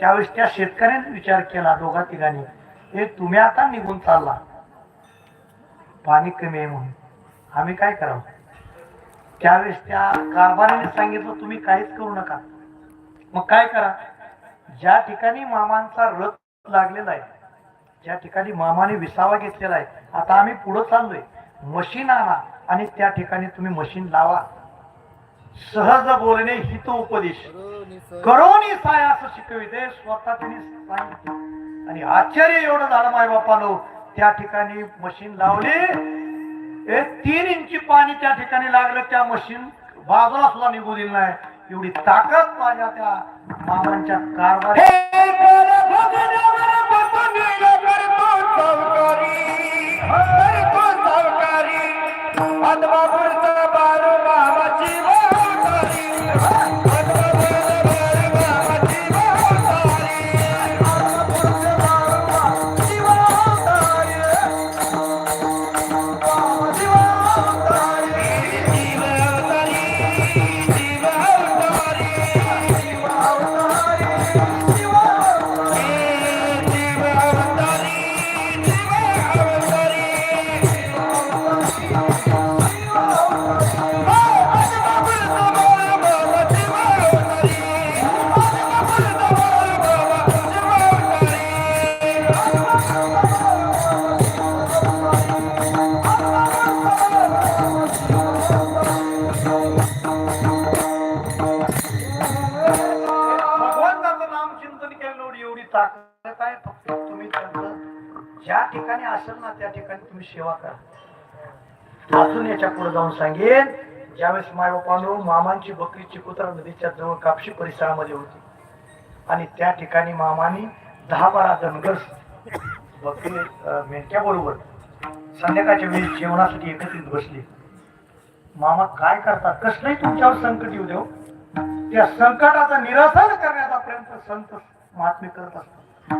त्यावेळेस त्या शेतकऱ्याने विचार केला दोघा तिघांनी. हे तुम्ही आता निघून चालला. पाणी कमी आहे म्हणून. आम्ही काय करावं? त्यावेळेस त्या कारभाराने सांगितलं तुम्ही काहीच करू नका. मग काय करा? ज्या ठिकाणी मामांचा रथ लागलेला आहे ज्या ठिकाणी मामाने विसावा घेतलेला आहे आता आम्ही पुढं चाललोय. मशीन आणा आणि त्या ठिकाणी तुम्ही मशीन लावा. सहज बोलणे हित उपदेश करोनी साय असं शिकविते स्वतः त्यांनी सांगितलं आणि आश्चर्य एवढं झालं माय बापानो त्या ठिकाणी मशीन लावली हे तीन इंची पाणी त्या ठिकाणी लागलं त्या मशीन बाजूला सुद्धा निघू दिली नाही एवढी ताकद माझ्या त्या मामांच्या कारभार ज्या ठिकाणी असेल ना त्या ठिकाणी तुम्ही सेवा करा. अजून याच्यापुढे जाऊन सांगेन ज्यावेळेस मायबापानो मामांची बकरी चिकोत्रा नदीच्या जवळ कापशी परिसरामध्ये होती. आणि त्या ठिकाणी मामानी दहा बारा धनगर वकील मेंढक्या बरोबर. संध्याकाळच्या वेळी जेवणासाठी एकत्रित बसले. मामा काय करतात? कसलंही तुमच्यावर संकट येऊ देऊ. त्या संकटाचा निरासन करण्याचा प्रयत्न संत महात्मे करत असतात.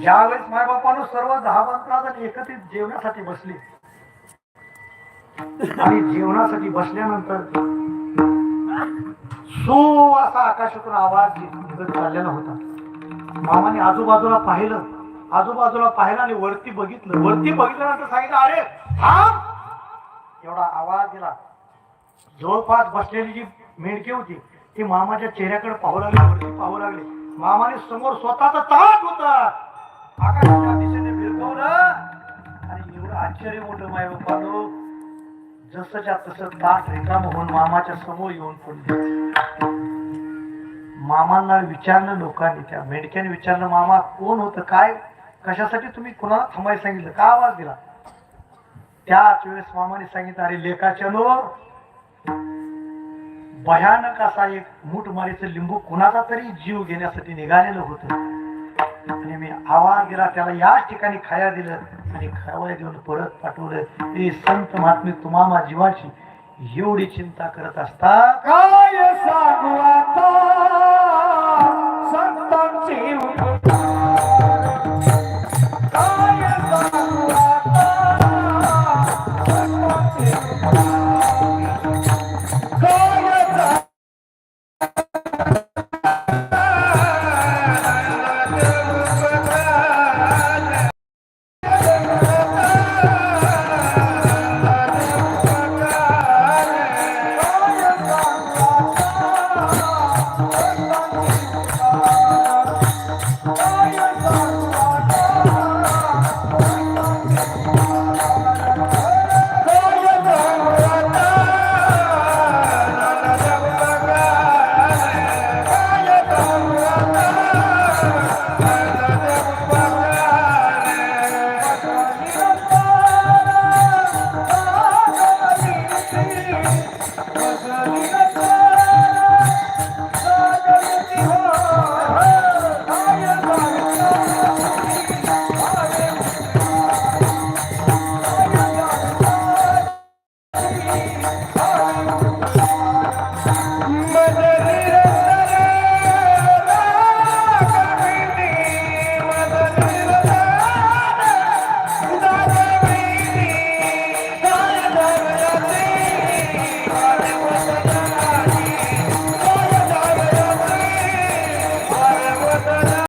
ज्यावेळेस मायबापानं सर्व दहा पंधरा एकत्रित जेवणासाठी बसले आणि जेवणासाठी बसल्यानंतर सो असा आकाशातून आवाज निघत चाललेला होता. मामाने आजूबाजूला पाहिलं. आजूबाजूला पाहिलं आणि वरती बघितलं. वरती बघितल्यानंतर सांगितलं अरे थांब. एवढा आवाज दिला. जवळपास बसलेली जी मेंढकी होती ती मामाच्या चेहऱ्याकडे पाहू लागली वरती पाहू लागली. मामाने समोर स्वतःचा ताट होता. आकाशाच्या दिशेने आणि एवढं आश्चर्य मोठं माय बापानो जसंच्या तसं ताट रिकाम होऊन मामाच्या समोर येऊन पडले मामांना विचारलं लोकांनी त्या मेंढक्याने विचारलं मामा कोण होतं? काय कशासाठी तुम्ही कुणाला थांबायला सांगितलं? का आवाज दिला? त्याच वेळेस मामाने सांगितलं अरे लेखाच्या भयानक असा एक मूठमारीचं लिंबू कुणाचा तरी जीव घेण्यासाठी निघालेलं होतं. आणि मी आवाज दिला त्याला याच ठिकाणी खाया दिलं आणि खावया देऊन परत पाठवलं. हे संत महात्मे तुम्हा जीवाची एवढी चिंता करत असता? काय Yeah.